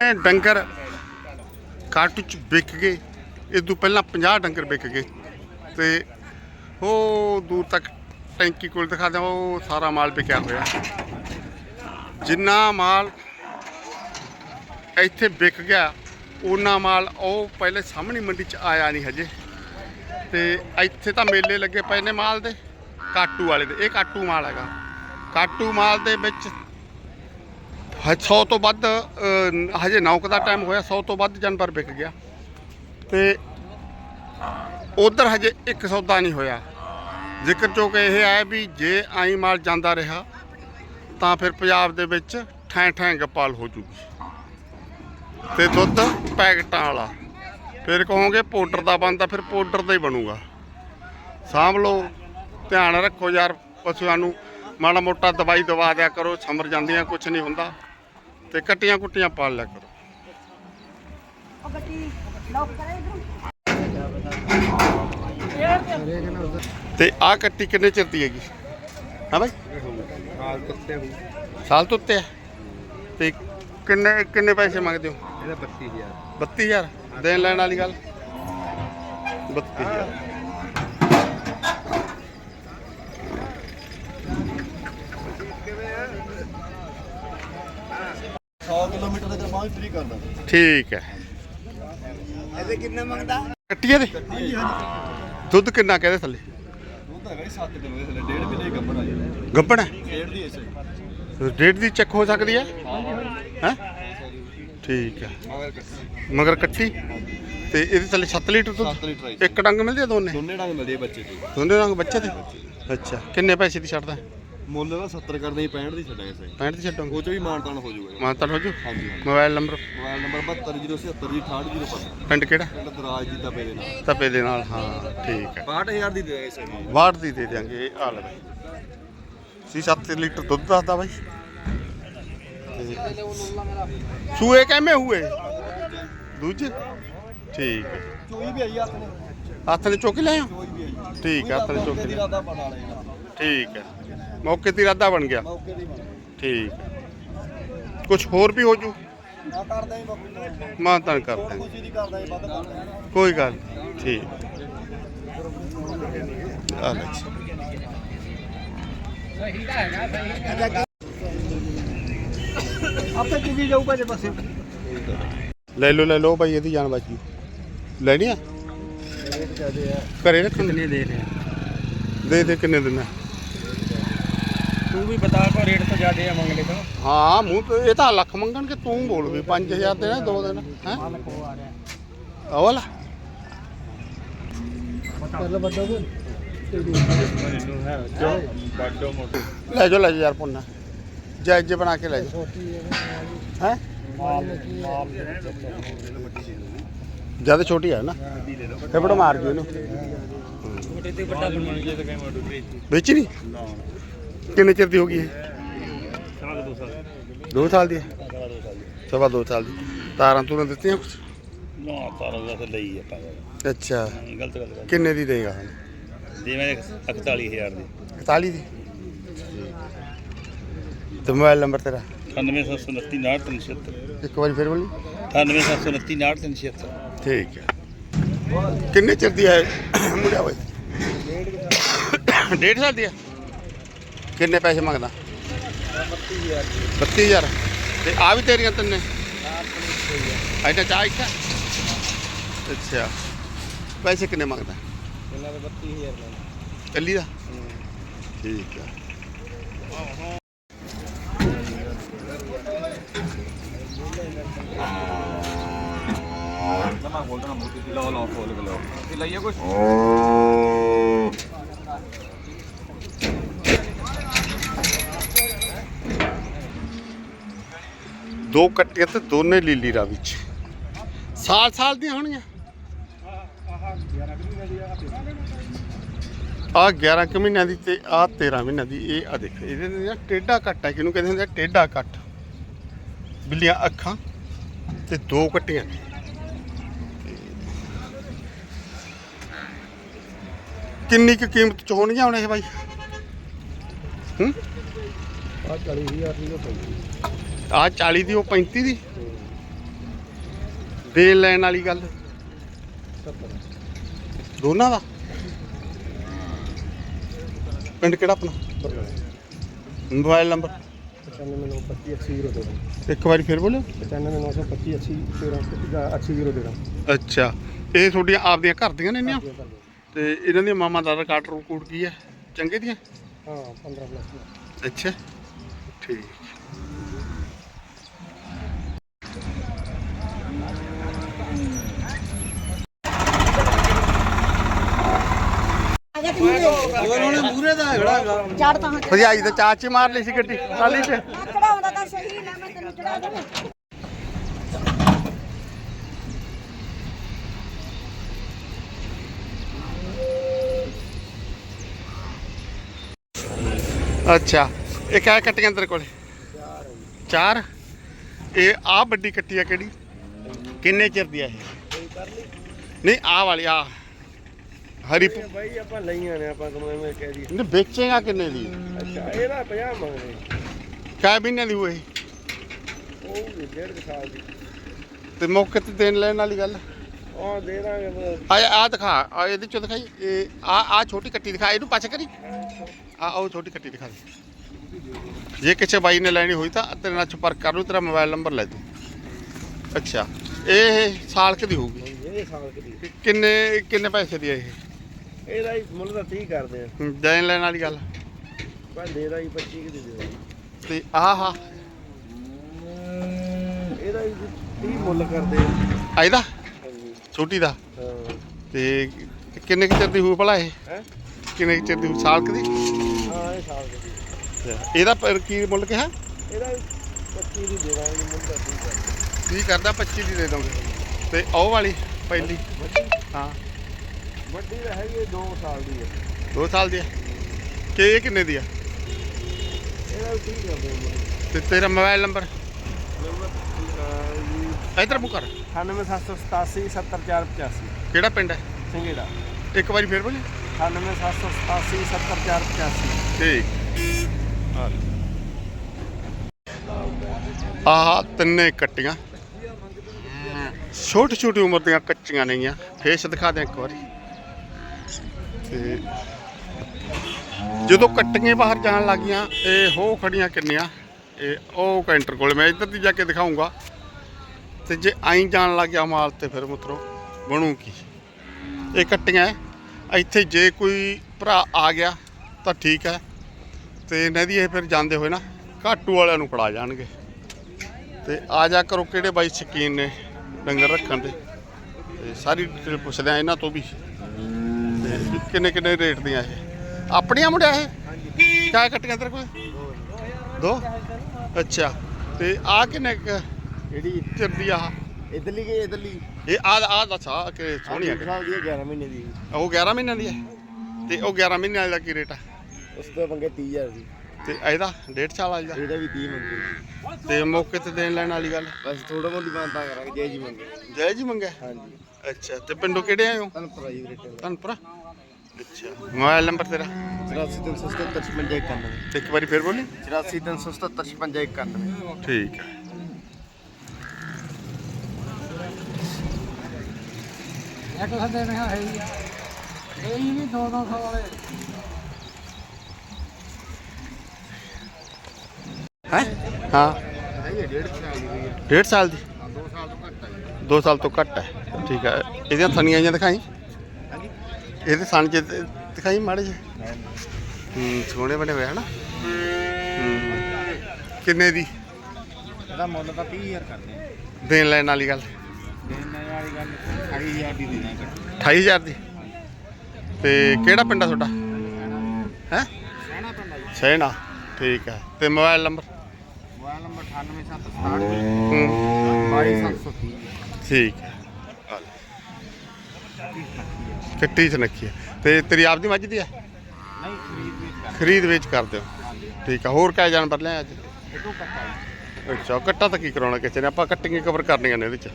ਇਹ ਡੰਗਰ ਕਾਟੂ ਚ ਵਿਕ ਗਏ। ਇਹ ਤੋਂ ਪਹਿਲਾਂ 50 ਡੰਗਰ ਵਿਕ ਗਏ। ਤੇ ਉਹ ਦੂਰ ਤੱਕ ਟੈਂਕੀ ਕੋਲ ਦਿਖਾ ਦਿਆਂ, ਉਹ ਸਾਰਾ ਮਾਲ ਵਿਕਿਆ ਹੋਇਆ। ਜਿੰਨਾ ਮਾਲ ਇੱਥੇ ਵਿਕ ਗਿਆ ਉਹਨਾਂ ਮਾਲ ਉਹ ਪਹਿਲੇ ਸਾਹਮਣੀ ਮੰਡੀ ਚ ਆਇਆ ਨਹੀਂ ਹਜੇ। ਤੇ ਇੱਥੇ ਤਾਂ ਮੇਲੇ ਲੱਗੇ ਪਏ ਨੇ ਮਾਲ ਦੇ, ਕਾਟੂ ਵਾਲੇ ਦੇ। ਇਹ ਕਾਟੂ ਮਾਲ ਹੈਗਾ। ਕਾਟੂ ਮਾਲ ਦੇ ਵਿੱਚ 100 ਤੋਂ ਵੱਧ ਹਜੇ ਨੌਕ ਦਾ ਟਾਈਮ ਹੋਇਆ 100 ਤੋਂ ਵੱਧ ਜਾਨਵਰ ਵਿਕ ਗਿਆ। ਤੇ ਉਧਰ ਹਜੇ ਇੱਕ ਸੌਦਾ ਨਹੀਂ ਹੋਇਆ। ਜ਼ਿਕਰ ਜੋ ਕਿ ਇਹ ਹੈ ਵੀ ਜੇ ਆਈ ਮਾਲ ਜਾਂਦਾ ਰਿਹਾ, ਤਾਂ ਫਿਰ ਪੰਜਾਬ ਦੇ ਵਿੱਚ ਠੈਂ ਠੈਂ ਗਪਾਲ ਹੋ ਜੂਗੀ। ਤੇ ਦੁੱਧ ਪੈਕਟਾਂ ਵਾਲਾ, ਫਿਰ ਕਹੋਗੇ ਪਾਊਡਰ ਦਾ ਬਣਦਾ, ਫਿਰ ਪਾਊਡਰ ਦਾ ਹੀ ਬਣੂਗਾ। ਸਾਂਭ ਲਓ, ਧਿਆਨ ਰੱਖੋ ਯਾਰ, ਪਸ਼ੂਆਂ ਨੂੰ ਮਾੜਾ ਮੋਟਾ ਦਵਾਈ ਦਵਾ ਦਿਆ ਕਰੋ, ਸਮਰ ਜਾਂਦੀਆਂ ਕੁਝ ਨਹੀਂ ਹੁੰਦਾ। ਤੇ ਕੱਟੀਆਂ ਕੁੱਟੀਆਂ ਪਾਲ ਲਿਆ ਕਰੋ। ਉਹ ਗੱਡੀ ਲੌਕ ਕਰੇ ਇਧਰੋਂ ਤੇ ਆਹ ਕੱਟੀ ਕਿੰਨੇ ਚਿਰ ਦੀ ਹੈਗੀ? ਹਾਂ ਬਾਈ? ਹਾਲ ਕੁੱਤੇ ਹੋ ਸਾਲ ਤੋਂ ਉੱਤੇ ਹੈ ਤੇ ਕਿੰਨੇ ਕਿੰਨੇ ਪੈਸੇ ਮੰਗਦੇ ਹੋ? ਇਹਦਾ 32000 32000 ਦੇਣ ਲੈਣ ਵਾਲੀ ਗੱਲ? 32000 100 ਤਾਂ ਕਰਦਾ ਠੀਕ ਹੈ। ਇਹਦੇ ਕਿੰਨੇ ਮੰਗਦਾ? ਕੱਟੀਏ ਦੇ ਹਾਂਜੀ ਹਾਂਜੀ ਦੁੱਧ ਕਿੰਨਾ ਕਹਦੇ ਥੱਲੇ? ਤਾਂ ਹੈਗਾ 7 ਕਿਲੋ ਦੇ ਥੱਲੇ ਡੇਢ ਮਹੀਨੇ ਗੱਬੜ ਆ ਜੀ। ਗੱਬੜ ਹੈ? ਡੇਢ ਦੀ ਇਸੇ ਡੇਟ ਦੀ ਚੈੱਕ ਹੋ ਸਕਦੀ ਹੈ? ਹੈ? ਠੀਕ ਹੈ। ਮਗਰ ਕੱਟੀ। ਮਗਰ ਕੱਟੀ? ਤੇ ਇਹਦੇ ਥੱਲੇ 7 ਲੀਟਰ 7 ਦੁੱਧ ਲੀਟਰ ਆਈ ਇੱਕ ਡੰਗ ਮਿਲਦੇ ਆ ਦੋਨੇ? ਦੋਨੇ ਡੰਗ ਮਿਲਦੇ ਬੱਚੇ ਦੀ। ਦੋਨੇ ਡੰਗ ਬੱਚੇ ਦੇ? ਅੱਛਾ। ਕਿੰਨੇ ਪੈਸੇ ਦੀ ਛੱਡਦਾ? ਮੁੱਲ ਦਾ 70 ਕਰਦੇ ਹੀ 65 ਦੀ ਛੱਡਾਂਗੇ ਸਹੀ 65 ਦੀ ਛੱਡੋਗੇ ਉਹ ਚ ਵੀ ਮਾਨਤਾਨ ਹੋ ਜਾਊਗਾ ਮਾਨਤਾਨ ਹੋ ਜੂ ਹਾਂਜੀ ਹਾਂਜੀ। Mobile number? ਮੋਬਾਈਲ ਨੰਬਰ 7207 ਜੀ 68015 ਪਿੰਡ ਕਿਹੜਾ? ਪਿੰਡ ਦਰਾਜ ਦੀ ਤਪੇ ਦੇ ਨਾਲ। ਤਪੇ ਦੇ ਨਾਲ ਹਾਂ ਠੀਕ ਹੈ। 62000 ਦੀ ਦੇ ਦੇਗੇ ਸਹੀ ਵਾਟ ਦੀ ਦੇ ਦਿਆਂਗੇ ਇਹ ਆ ਲੈ ਬਾਈ। ਸੀ 7 ਲੀਟਰ ਦੁੱਧ ਦੱਸਦਾ ਬਾਈ। ਤੇ ਸੂਏ ਕਿਵੇਂ ਹੋਏ? ਦੂਜੇ? ਠੀਕ ਹੈ। ਚੋਈ ਵੀ ਆਈ ਹੱਥ ਨੇ। ਹੱਥ ਨੇ ਚੁੱਕ ਲਿਆ ਚੋਈ ਵੀ ਆਈ। ਠੀਕ ਹੈ ਹੱਥ ਨੇ ਚੁੱਕ ਲਿਆ। ਠੀਕ ਹੈ। ਮੌਕੇ ਤੇ ਇਰਾਦਾ ਬਣ ਗਿਆ। ਮੌਕੇ ਦੀ ਬਣਾ ਠੀਕ ਕੁਝ ਹੋਰ ਵੀ ਹੋ ਜੂ ਆ ਕਰਦਾ ਹੀ ਬਾਪੂ ਨਾਲ ਮਾਨਤਾਨ ਕਰ ਹੋਰ ਦਾਂਗੇ ਕੁਝ ਨਹੀਂ ਕਰਦਾ ਹੀ ਵੱਧ ਕਰਦਾ ਕੋਈ ਗੱਲ ਨੀ। ਠੀਕ। ਆ ਲੈ ਜੀ। ਆਪੇ ਚੁਗੀ ਜਾਊਗਾ ਜੇ ਪਾਸੇ ਲੈ ਲਓ ਲੈ ਲਓ ਭਾਈ ਇਹਦੀ ਜਾਨ ਬਾਜੀ ਲੈਣੀ ਆ? ਰੇਟ ਜ਼ਿਆਦੇ ਆ। ਘਰੇ ਰੱਖਣ ਰਹੇ ਦੇ ਦੇ ਕਿੰਨੇ ਦਿਨ ਤੂੰ ਵੀ ਬਤਾ ਕੋ ਰੇਟ ਤੋਂ ਜ਼ਿਆਦਾ ਆ ਮੰਗਲੇ ਤਾਂ। ਹਾਂ ਮੂੰਹ ਤੇ ਇਹ ਤਾਂ ਲੱਖ ਮੰਗਣ ਕਿ ਤੂੰ ਬੋਲ ਵੀ 5000 ਦੇਣਾ ਦੋ ਦਿਨ ਹੈ? ਕੋ ਆ ਰਿਹਾ। ਉਹ ਵਾਲਾ। ਪਹਿਲਾਂ ਵੱਡਾ ਬੋਲ। ਹੈ ਜੋ ਬਾਡੋ ਮੋਟੋ ਲੈ ਲੈ ਯਾਰ ਪੁੰਨਾ। ਜੱਜ ਬਣਾ ਕੇ ਲੈ ਜਾਓ। ਹੈ ਜ਼ਿਆਦਾ ਛੋਟੀ ਹੈ ਨਾ। ਬੜਾ ਮਾਰ ਦਿਓ ਇਹਨੂੰ। ਛੋਟੇ ਤੇ ਵੱਡਾ ਬਣਵਾਉਣਾ ਜੇ ਤਾਂ ਕਹੀਂ ਮੋਟੋ ਭੇਜ ਵੇਚੀ ਨਹੀਂ ਨਾ। ਕਿੰਨੇ ਚਿਰ ਦੀ ਹੋ ਗਈ ਸਾਲ ਦੋ ਸਾਲ। ਦੋ ਸਾਲ ਦੀ ਹੈ? ਸਾਲ ਦੋ ਸਾਲ ਸਵਾ ਦੋ ਸਾਲ ਦੀ। ਤਾਰਾਂ ਤੂੰ ਦਿੱਤੀਆਂ ਕੁਛ? ਨਾ ਤਾਰਾ ਦਾ ਤੇ ਲਈ ਆਪਾਂ। ਅੱਛਾ। ਗਲਤ ਗੱਲ ਕਰ ਕਿੰਨੇ ਦੀ ਦੇਗਾ ਦੇ ਮੈਂ 41000 ਦੀ। 41 ਦੀ? ਤੇ ਮੋਬਾਈਲ ਨੰਬਰ ਤੇਰਾ? 98729 ਇੱਕ ਵਾਰੀ ਫਿਰ ਬੋਲੀ। 98729 ਠੀਕ ਹੈ। ਕਿੰਨੇ ਚਿਰ ਦੀ ਹੈ ਮੁੰਡਾ ਬਾਈ ਡੇਢ ਸਾਲ ਦੀ ਹੈ? ਕਿੰਨੇ ਪੈਸੇ ਮੰਗਦਾ? 32000 32000 ਤੇ ਆ ਵੀ ਤੇਰੀਆਂ ਤਿੰਨੇ? ਐਡਾ ਚਾਹ ਇੱਕ ਹੈ? ਅੱਛਾ। ਪੈਸੇ ਕਿੰਨੇ ਮੰਗਦਾ? ਇਹਨਾਂ ਦੇ 32000 ਲੈਣਾ ਕੱਲੀ ਦਾ? ਠੀਕ ਹੈ ਮੈਂ ਬੋਲ ਦੇਣਾ ਮੋਟੀ ਦੀ ਲਾਓ ਲਾਓ ਫੋਲ ਕੇ ਲਾਓ। ਲਈਏ ਕੁਝ ਦੋ ਕੱਟੀਆਂ ਤੇ ਦੋਨੇ ਲੀਲੀ ਰਾ ਵਿੱਚ। ਸਾਲ ਸਾਲ ਦੀਆਂ ਹੋਣਗੀਆਂ। ਆ 11 ਕੁ ਮਹੀਨਿਆਂ ਦੀ ਤੇ ਆ 13 ਮਹੀਨਿਆਂ ਦੀ, ਇਹ ਆ ਦੇਖ, ਇਹਦੇ ਨਾਲ ਟੇਡਾ ਕੱਟ ਹੈ, ਕਿਹਨੂੰ ਕਹਿੰਦੇ ਹੁੰਦੇ ਟੇਡਾ ਕੱਟ। ਬਿੱਲੀਆਂ, ਅੱਖਾਂ ਤੇ ਦੋ ਕੱਟੀਆਂ। ਕਿੰਨੀ ਕੁ ਕੀਮਤ ਚ ਹੋਣਗੀਆਂ ਹੁਣ ਇਹ ਬਾਈ? ਹੂੰ? ਆ 40000 ਦੀ ਪਈ ਆ 40 ਦੀ ਉਹ 35 ਦੀ। ਦੇਣ ਲੈਣ ਵਾਲੀ ਗੱਲ। ਦੋਨਾਂ ਦਾ। ਪਿੰਡ ਕਿਹੜਾ ਆਪਣਾ? Mobile number. 952580 ਦੇ ਦਾਂ ਇੱਕ ਵਾਰੀ ਫਿਰ ਬੋਲੋ। 9592580 13 80 ਦੇ ਦਾਂ ਅੱਛਾ। ਇਹ ਤੁਹਾਡੀਆਂ ਆਪਦੀਆਂ ਘਰ ਦੀਆਂ ਨੇ ਇੰਨੀਆਂ? ਤੇ ਇਹਨਾਂ ਦੀਆਂ ਮਾਮਾ ਦਾ ਰਿਕਾਰਡ ਰੂਕੂਡ ਕੀ ਹੈ? ਚੰਗੇ ਦੀਆਂ? ਹਾਂ 15 ਪਲੱਸ ਅੱਛਾ। ਠੀਕ। ਆ ਜਾ ਕਿੰਨੇ ਮੂਰੇ ਦਾ ਹੈਗਾ ਚੜ ਤਾਂ ਭਜਾਈ ਤਾਂ ਚਾਚ ਹੀ ਮਾਰ ਲਈ ਸੀ ਗੱਡੀ ਟਾਲੀ 'ਚ। ਚੜਾਉਂਦਾ ਤਾਂ ਸਹੀ ਨਾ ਮੈਂ ਤੈਨੂੰ ਚੜਾ ਦੇਵਾਂ ਅੱਛਾ ਇਹ ਕਿਆ ਕੱਟੀਆਂ ਤੇਰੇ ਕੋਲੇ? ਚਾਰ? ਇਹ ਆ ਵੱਡੀ ਕੱਟੀ ਆ ਕਿਹੜੀ? ਕਿੰਨੇ ਚਿਰ ਦੀ ਆ ਇਹ? ਨਹੀਂ ਆ ਵਾਲੀ ਆ ਹਰੀ ਬਾਈ ਆਪਾਂ ਲਈਆਂ ਨੇ ਆਪਾਂ ਕਮਾਏ ਮੈਂ ਕਹਿ ਦੀ ਨਹੀਂ ਵੇਚੇਗਾ ਕਿੰਨੇ ਦੀ? ਅੱਛਾ ਇਹਦਾ 50 ਮੰਗਦੇ। ਕਾ ਮਹੀਨੇ ਦੀ ਹੋਈ ਉਹ ਵੀ ਡੇਢ ਕੁ ਸਾਲ ਦੀ। ਤੇ ਮੌਕੇ ਤੇ ਦੇਣ ਲੈਣ ਵਾਲੀ ਗੱਲ? ਉਹ ਦੇ ਦਾਂਗੇ ਬਸ। ਆ ਆ ਦਿਖਾ ਆ ਇਹਦੇ ਚੋਂ ਦਿਖਾਈ ਇਹ ਆ ਆ ਛੋਟੀ ਕੱਟੀ ਦਿਖਾ ਇਹਨੂੰ ਪਾਛ ਕਰੀ। ਆ ਉਹ ਛੋਟੀ ਕੱਟੀ ਦਿਖਾ ਦੇ। ਜੇ ਕਿਸੇ ਬਾਈ ਨੇ ਲੈਣੀ ਹੋਈ ਤਾਂ ਤੇਰੇ ਨਾਲ ਸੰਪਰਕ ਕਰ ਲੂ ਤੇਰਾ ਮੋਬਾਈਲ ਨੰਬਰ ਲੈ ਦੂੰ ਅੱਛਾ ਇਹ ਸਾਲ ਕੁ ਦੀ ਹੋਊਗੀ? ਇਹ ਸਾਲ ਕੁ ਦੀ ਕਿ- ਕਿੰਨੇ ਕਿੰਨੇ ਪੈਸੇ ਦੀ ਹੈ ਇਹ? ਇਹਦਾ ਹੀ ਮੁੱਲ ਤਾਂ 30 ਕਰਦੇ ਆ। ਦੇਣ ਲੈਣ ਵਾਲੀ ਗੱਲ। ਪਰ ਦੇ ਦਾ ਹੀ 25 ਕੁ ਦੀ ਦੇ। ਤੇ ਆਹ ਹਾ ਇਹਦਾ ਹੀ 30 ਮੁੱਲ ਕਰਦੇ ਆ। ਆ ਇਹਦਾ ਹਾਂਜੀ। ਛੋਟੀ ਦਾ? ਹਾਂ। ਤੇ ਕਿੰਨੇ ਕੁ ਚਿਰ ਦੀ ਹੋਊ ਭਲਾ ਇਹ? ਹੈ? ਕਿੰਨੇ ਕੁ ਚਿਰ ਦੀ ਹੋਊ? ਸਾਲ ਕੁ ਦੀ? ਹਾਂ ਇਹ ਸਾਲ ਦੀ। ਇਹਦਾ ਪਰ ਕੀ ਮੁੱਲ ਕਿਹਾ? ਇਹਦਾ ਵੀ 25 ਦੀ ਦੇ ਦਾਂਗੇ ਮੁੱਲ ਤਾਂ 30 ਕਰਦੇ ਕੀ ਕਰਦਾ 25 ਦੀ ਦੇ ਦੋਗੇ ਤੇ ਉਹ ਵਾਲੀ ਪਹਿਲੀ? ਹਾਂ। ਵੱਡੀ ਤਾਂ ਹੈਗੀ 2 ਸਾਲ ਦੀ ਹੈ। 2 ਸਾਲ ਦੀ ਹੈ? ਕਿ ਇਹ ਕਿੰਨੇ ਦੀ ਆ ਇਹਦਾ ਵੀ 30 ਕਰਦੇ ਆ ਮੁੱਲ ਤੇ ਤੇਰਾ ਮੋਬਾਈਲ ਨੰਬਰ? ਇਧਰ ਬੁੱਕ ਕਰ। 98787 70485 ਕਿਹੜਾ ਪਿੰਡ ਹੈ? ਸਿੰਗੇੜਾ ਇੱਕ ਵਾਰੀ ਫੇਰ ਬੋਲੀ 98787 70485 ਠੀਕ। ਆਹ ਤਿੰਨੇ ਕੱਟੀਆਂ। ਛੋਟੀ ਛੋਟੀ ਉਮਰ ਦੀਆਂ ਕੱਚੀਆਂ ਨੇਗੀਆਂ। ਫੇਸ ਦਿਖਾ ਦੇ ਇੱਕ ਵਾਰੀ। ਤੇ ਜਦੋਂ ਕੱਟੀਆਂ ਬਾਹਰ ਜਾਣ ਲੱਗੀਆਂ, ਇਹ ਹੋ ਖੜੀਆਂ ਕਿੰਨੀਆਂ? ਇਹ ਉਹ ਕੈਂਟਰ ਕੋਲ, ਮੈਂ ਇੱਧਰ ਦੀ ਜਾ ਕੇ ਦਿਖਾਉਂਗਾ। ਤੇ ਜੇ ਆਈ ਜਾਣ ਲੱਗ ਗਿਆ ਮਾਲ ਤੇ ਫਿਰ ਮਿੱਤਰੋ, ਬਣੂ ਕੀ? ਇਹ ਕੱਟੀਆਂ ਇੱਥੇ ਜੇ ਕੋਈ ਭਰਾ ਆ ਗਿਆ ਤਾਂ ਠੀਕ ਹੈ ਤੇ ਨਦੀ ਇਹ ਫਿਰ ਜਾਂਦੇ ਹੋਏ ਨਾ, ਘਾਟੂ ਵਾਲਿਆਂ ਨੂੰ ਫੜਾ ਜਾਣਗੇ। ਤੇ ਆ ਜਾ ਕਰੋ ਕਿਹੜੇ ਬਾਈ ਸ਼ਕੀਨ ਨੇ ਡੰਗਰ ਰੱਖਣ ਦੇ। ਤੇ ਸਾਰੀ ਡਿਟੇਲ ਪੁੱਛਦੇ ਆ ਇਹਨਾਂ ਤੋਂ ਵੀ। ਕਿੰਨੇ ਕਿੰਨੇ ਰੇਟ ਦੀਆਂ ਇਹ? ਆਪਣੀਆਂ ਮੁੰਡਿਆ ਇਹ? ਕਿਆ ਕੱਟੀਆਂ ਤੇਰੇ ਕੋਲ? ਦੋ? ਅੱਛਾ। ਤੇ ਆ ਕਿੰਨੇ ਜਿਹੜੀ ਚਿਰ ਦੀ ਆ ਇਧਰਲੀ ਗਈ ਇਧਰਲੀ? ਇਹ ਆ ਆ ਦੱਸ ਆ ਕਿ ਸੋਹਣੀ ਆ ਕਿ- ਸਾਲ ਦੀ ਹੈ, 11 ਮਹੀਨੇ ਦੀ। ਉਹ 11 ਮਹੀਨਿਆਂ ਦੀ ਹੈ ਤੇ ਉਹ 11 ਮਹੀਨਿਆਂ ਵਾਲੀ ਦਾ ਕੀ ਰੇਟ ਆ? ਉਸ ਤੋਂ ਮੰਗੇ 30000 ਦੀ। ਤੇ ਇਹਦਾ ਡੇਢ ਸਾਲ ਵਾਲੀ ਦਾ? ਇਹਦਾ ਵੀ 30 ਮੰਗੇ ਤੇ ਮੌਕੇ ਤੇ ਦੇਣ ਲੈਣ ਵਾਲੀ ਗੱਲ? ਬਸ ਥੋੜਾ ਬੋਲੀ ਬਾਂਤਾ ਕਰਾਂਗੇ ਜੈ ਜੀ ਮੰਗੇ। ਜੈ ਜੀ ਮੰਗਿਆ ਹਾਂਜੀ। ਅੱਛਾ। ਤੇ ਪਿੰਡੋਂ ਕਿਹੜੇ ਆਏ ਹੋ? ਪਤਾ ਹੀ ਰੇਟ ਧਨਪੁਰਾ ਅੱਛਾ ਮੋਬਾਈਲ ਨੰਬਰ ਤੇਰਾ? 84377 91 ਤੇ ਇੱਕ ਵਾਰੀ ਫੇਰ ਬੋਲੀ। 84377 91 ਠੀਕ ਹੈ। ਇੱਕ ਸਾਡੇ ਨੇ ਹੈ ਹੀ ਇਹ ਵੀ 2 200 ਵਾਲੇ। ਹੈ? ਹਾਂ। ਇਹ ਡੇਢ ਸਾਲ ਦੀ ਹੋਈ ਹੈ। ਡੇਢ ਸਾਲ ਦੀ? 2 ਸਾਲ ਤੋਂ ਘੱਟ ਹੈ 2 ਸਾਲ ਤੋਂ ਘੱਟ ਹੈ। ਠੀਕ ਹੈ। ਇਹਦੀਆਂ ਥਣੀਆਂ ਜਿਹੀਆਂ ਦਿਖਾਈ। ਇਹਦੇ ਸਣ ਚ ਦਿਖਾਈ ਮਾੜੇ ਜਿਹੇ। ਹੂੰ ਸੋਹਣੇ ਬਣੇ ਹੋਏ ਹਨਾ? ਹੂੰ ਕਿੰਨੇ ਦੀ? ਇਹਦਾ ਮੁੱਲ ਤਾਂ 30000 ਕਰਦੇ ਦੇਣ ਲੈਣ ਵਾਲੀ ਗੱਲ। ਦੇਣ ਵਾਲੀ ਗੱਲ 28000 ਦੀ ਦੇਣਾ ਕੱਟ 28000 ਦੀ? ਤੇ ਕਿਹੜਾ ਪਿੰਡ ਆ ਤੁਹਾਡਾ? ਹੈ? ਪਿੰਡ ਜੀ। ਸੈਣਾ ਠੀਕ ਹੈ ਤੇ ਮੋਬਾਈਲ ਨੰਬਰ? ਮੋਬਾਈਲ ਨੰਬਰ 98767 ਹੂੰ। 22730 ਠੀਕ ਹੈ ਆ ਲੈ। ਕਿੱਟੀ ਚ ਨੱਖੀ ਹੈ। ਤੇ ਤੇਰੀ ਆਪਦੀ ਮੱਝ ਦੀ ਹੈ? ਨਹੀਂ ਖਰੀਦ ਕਰ ਵੇਚ ਕਰਦੇ ਹੋ। ਠੀਕ ਹੈ ਹੋਰ ਕਿਆ ਜਾਨਵਰ ਲਿਆ ਅੱਜ? ਇਹ ਤੋਂ ਕੱਟਾ ਜੀ। ਅੱਛਾ ਕੱਟਾ ਤਾਂ ਕੀ ਕਰਾਉਣਾ ਕਿਸੇ ਨੇ? ਆਪਾਂ ਕੱਟੀਆਂ ਕਵਰ ਕਰਨੀਆਂ ਨੇ ਇਹਦੇ ਚ।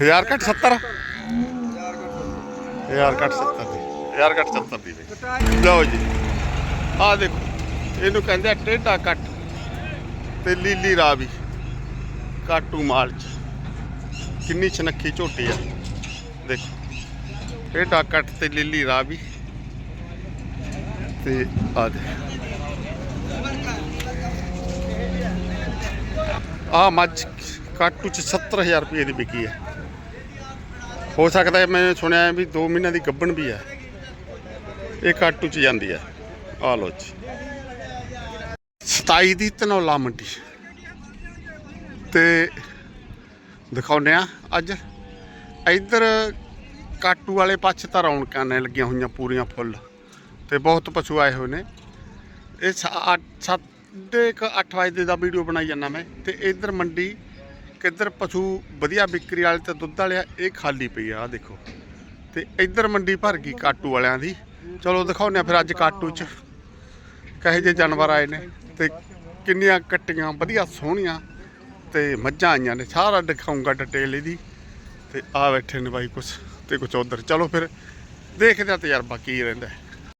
ਹਜ਼ਾਰ ਘੱਟ 70 ਹਜ਼ਾਰ ਘੱਟ 70 ਦੀ। ਹਜ਼ਾਰ ਘੱਟ 70 ਦੀ ਵੇ। ਲਓ ਜੀ। ਆਹ ਦੇਖੋ ਇਹਨੂੰ ਕਹਿੰਦੇ ਆ ਟੇਢਾ ਕੱਟ। ਤੇ ਲੀਲੀ ਰਾਵੀ। ਕਾਟੂ ਮਾਲ ਚ। ਕਿੰਨੀ ਛਨੱਖੀ ਝੋਟੀ ਆ। ਦੇਖੋ, ਇਹ ਡਾਕਟ ਤੇ ਲੀਲੀ ਰਾਵੀ ਤੇ ਆ ਦੇ। ਆ ਮੱਝ ਕਾਟੂ ਚ 70000 ਰੁਪਏ ਦੀ ਵਿਕੀ ਹੈ ਹੋ ਸਕਦਾ ਮੈਂ ਸੁਣਿਆ ਵੀ 2 ਮਹੀਨਿਆਂ ਦੀ ਗੱਬਣ ਵੀ ਹੈ ਇਹ ਕਾਟੂ ਚ ਜਾਂਦੀ ਹੈ ਆ ਲੋ ਜੀ। 27 ਦੀ ਧਨੌਲਾ ਮੰਡੀ। ਤੇ ਦਿਖਾਉਂਦੇ ਆ ਅੱਜ। ਇੱਧਰ ਕਾਟੂ ਵਾਲੇ ਪੱਛ ਤਾਂ ਰੌਣਕਾਂ ਨੇ ਲੱਗੀਆਂ ਹੋਈਆਂ ਪੂਰੀਆਂ ਫੁੱਲ ਤੇ ਬਹੁਤ ਪਸ਼ੂ ਆਏ ਹੋਏ ਨੇ। ਇਹ ਸਾ- ਅੱਠ- ਸਾਢੇ ਕੁ ਅੱਠ ਵਜੇ ਦਾ ਵੀਡੀਓ ਬਣਾਈ ਜਾਂਦਾ ਮੈਂ ਤੇ ਇੱਧਰ ਮੰਡੀ ਕਿੱਧਰ ਪਸ਼ੂ ਵਧੀਆ ਵਿਕਰੀ ਵਾਲੇ ਤੇ ਦੁੱਧ ਵਾਲੇ ਆ, ਇਹ ਖਾਲੀ ਪਈ ਆ ਆਹ ਦੇਖੋ। ਤੇ ਇੱਧਰ ਮੰਡੀ ਭਰ ਗਈ ਕਾਟੂ ਵਾਲਿਆਂ ਦੀ। ਚਲੋ ਦਿਖਾਉਂਦੇ ਆ ਫਿਰ ਅੱਜ ਕਾਟੂ 'ਚ ਕਹੇ ਜੇ ਜਾਨਵਰ ਆਏ ਨੇ ਤੇ ਕਿੰਨੀਆਂ ਕੱਟੀਆਂ ਵਧੀਆ ਸੋਹਣੀਆਂ। ਤੇ ਮੱਝਾਂ ਆਈਆਂ ਨੇ, ਸਾਰਾ ਦਿਖਾਉਂਗਾ ਡਿਟੇਲ ਇਹਦੀ। ਤੇ ਆ ਬੈਠੇ ਨੇ ਬਾਈ ਕੁਛ ਤੇ ਕੁਛ ਉਧਰ। ਚਲੋ ਫਿਰ ਦੇਖਦੇ ਆ ਤਜਰਬਾ ਕੀ ਰਹਿੰਦਾ